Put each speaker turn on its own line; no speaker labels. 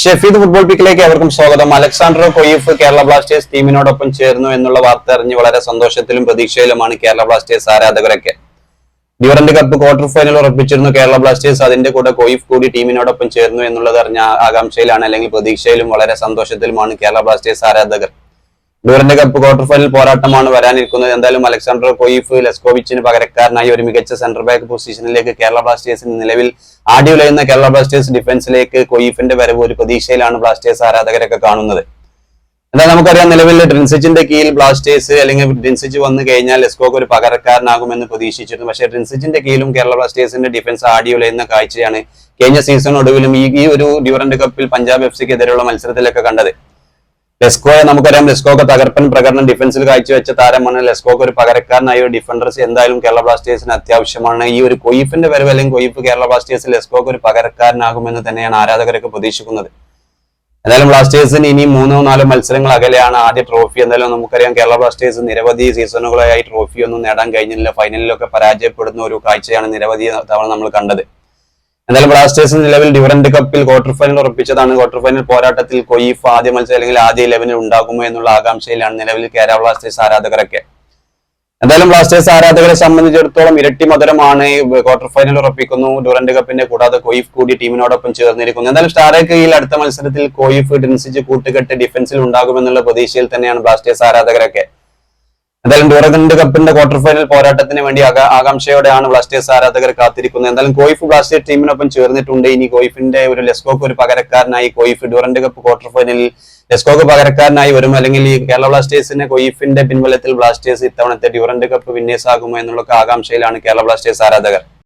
Shefeed football പിക്കിലേക്ക് അവർക്കും സ്വാഗതം. അലക്സാണ്ടർ കൊയ്ഫ് കേരള ബ്ലാസ്റ്റേഴ്സ് ടീമിനോടൊപ്പം ചേർന്നു എന്നുള്ള വാർത്ത അറിഞ്ഞ് വളരെ സന്തോഷത്തിലും പ്രതീക്ഷയിലുമാണ് കേരള ബ്ലാസ്റ്റേഴ്സ് ആരാധകരൊക്കെ. ഡ്യൂറന്റ് കപ്പ് ക്വാർട്ടർ ഫൈനൽ ഉറപ്പിച്ചിരുന്നു കേരള ബ്ലാസ്റ്റേഴ്സ്. അതിന്റെ കൂടെ കൊയ്ഫ് കൂടി ടീമിനോടൊപ്പം ചേർന്നു എന്നുള്ളത് അറിഞ്ഞ ആകാംക്ഷയിലാണ് അല്ലെങ്കിൽ പ്രതീക്ഷയിലും വളരെ സന്തോഷത്തിലുമാണ് കേരള ബ്ലാസ്റ്റേഴ്സ് ആരാധകർ. ഡ്യൂറന്റ് കപ്പ് ക്വാർട്ടർ ഫൈനൽ പോരാട്ടമാണ് വരാനിരിക്കുന്നത്. എന്തായാലും അലക്സാണ്ടർ കൊയ്ഫ് ലെസ്കോവിച്ചിന് പകരക്കാരനായി ഒരു മികച്ച സെന്റർ ബാക്ക് പൊസിഷനിലേക്ക് കേരള ബ്ലാസ്റ്റേഴ്സിന് നിലവിൽ ആടി ഉലയുന്ന കേരള ബ്ലാസ്റ്റേഴ്സ് ഡിഫൻസിലേക്ക് കൊയ്ഫിന്റെ വരവ് ഒരു പ്രതീക്ഷയിലാണ് ബ്ലാസ്റ്റേഴ്സ് ആരാധകരൊക്കെ കാണുന്നത്. എന്നാൽ നമുക്കറിയാം നിലവിൽ ഡ്രിൻസിച്ചിന്റെ കീഴിൽ ബ്ലാസ്റ്റേഴ്സ് അല്ലെങ്കിൽ ഡ്രിൻസിച്ച് വന്നു കഴിഞ്ഞാൽ ലെസ്കോക്ക് ഒരു പകരക്കാരനാകുമെന്ന് പ്രതീക്ഷിച്ചിരുന്നു. പക്ഷേ ഡ്രിൻസിച്ചിന്റെ കീഴിലും കേരള ബ്ലാസ്റ്റേഴ്സിന്റെ ഡിഫൻസ് ആടി ഉലയുന്ന കാഴ്ചയാണ് കഴിഞ്ഞ സീസൺ ഒടുവിലും ഈ ഒരു ഡ്യൂറന്റ് കപ്പിൽ പഞ്ചാബ് എഫ് സിക്ക് എതിരെയുള്ള മത്സരത്തിലൊക്കെ കണ്ടത്. ലെസ്കോയെ നമുക്കറിയാം ലെസ്കോക്ക് തകർപ്പൻ പ്രകടനം ഡിഫൻസിൽ കാഴ്ചവെച്ച താരമാണ് ലെസ്കോക്ക് ഒരു പകരക്കാരനായ ഒരു ഡിഫൻഡേഴ്സ് എന്തായാലും കേരള ബ്ലാസ്റ്റേഴ്സിന് അത്യാവശ്യമാണ്. ഈ ഒരു കൊയ്ഫിന്റെ വരവ് അല്ലെങ്കിൽ കൊയ്ഫ് കേരള ബ്ലാസ്റ്റേഴ്സ് ലെസ്കോക്ക് ഒരു പകരക്കാരനാകുമെന്ന് തന്നെയാണ് ആരാധകരൊക്കെ പ്രതീക്ഷിക്കുന്നത്. എന്തായാലും ബ്ലാസ്റ്റേഴ്സിന് ഇനി മൂന്നോ നാലോ മത്സരങ്ങൾ അകലെയാണ് ആദ്യ ട്രോഫി എന്തായാലും നമുക്കറിയാം കേരള ബ്ലാസ്റ്റേഴ്സ് നിരവധി സീസണുകളായി ട്രോഫി ഒന്നും നേടാൻ കഴിഞ്ഞില്ല. ഫൈനലിലൊക്കെ പരാജയപ്പെടുന്ന ഒരു കാഴ്ചയാണ് നിരവധി തവണ നമ്മൾ കണ്ടത്. എന്തായാലും ബ്ലാസ്റ്റേഴ്സ് നിലവിൽ ഡിഫറന്റ് കപ്പിൽ ക്വാർട്ടർ ഫൈനൽ ഉറപ്പിച്ചതാണ്. ക്വാർട്ടർ ഫൈനൽ പോരാട്ടത്തിൽ കൊയ്ഫ് ആദ്യ മത്സരം അല്ലെങ്കിൽ ആദ്യ ഇലവനിൽ ഉണ്ടാകുമോ എന്നുള്ള ആകാംക്ഷയിലാണ് നിലവിൽ കേരള ബ്ലാസ്റ്റേഴ്സ് ആരാധകരൊക്കെ. എന്തായാലും ബ്ലാസ്റ്റേഴ്സ് ആരാധകരെ സംബന്ധിച്ചിടത്തോളം ഇരട്ടി മധുരമാണ് ഈ ക്വാർട്ടർ ഫൈനൽ ഉറപ്പിക്കുന്നു. ഡുറന്റ് കപ്പിന്റെ കൂടാതെ കൊയ്ഫ് കൂടി ടീമിനോടൊപ്പം ചേർന്നിരിക്കുന്നു. എന്തായാലും സ്റ്റാറേക്കയിൽ അടുത്ത മത്സരത്തിൽ കൊയ്ഫ് ഡിൻസിച്ച് കൂട്ടുകെട്ട് ഡിഫൻസിൽ ഉണ്ടാകുമെന്നുള്ള പ്രതീക്ഷയിൽ തന്നെയാണ് ബ്ലാസ്റ്റേഴ്സ് ആരാധകരൊക്കെ. എന്തായാലും ഡോറഗണ്ട് കപ്പിന്റെ ക്വാർട്ടർ ഫൈനൽ പോരാട്ടത്തിന് വേണ്ടി ആകാംക്ഷയോടെയാണ് ബ്ലാസ്റ്റേഴ്സ് ആരാധകർ കാത്തിരിക്കുന്നത്. എന്തായാലും കോയിഫ് ബ്ലാസ്റ്റേഴ്സ് ടീമിനൊപ്പം ചേർന്നിട്ടുണ്ട്. ഇനി കോയിഫിന്റെ ഒരു ലെസ്കോക്ക് ഒരു പകരക്കാരനായി കോയിഫ് ഡ്യൂറന്റ് കപ്പ് ക്വാർട്ടർ ഫൈനലിൽ ലെസ്കോക്ക് പകരക്കാരനായി വരും. അല്ലെങ്കിൽ ഈ കേരള ബ്ലാസ്റ്റേഴ്സിന്റെ കോയിഫിന്റെ പിൻബലത്തിൽ ബ്ലാസ്റ്റേഴ്സ് ഇത്തവണത്തെ ഡ്യൂറന്റ് കപ്പ് വിന്നേഴ്സ് ആകുമോ എന്നുള്ള ആകാംക്ഷയിലാണ് കേരള ബ്ലാസ്റ്റേഴ്സ് ആരാധകർ.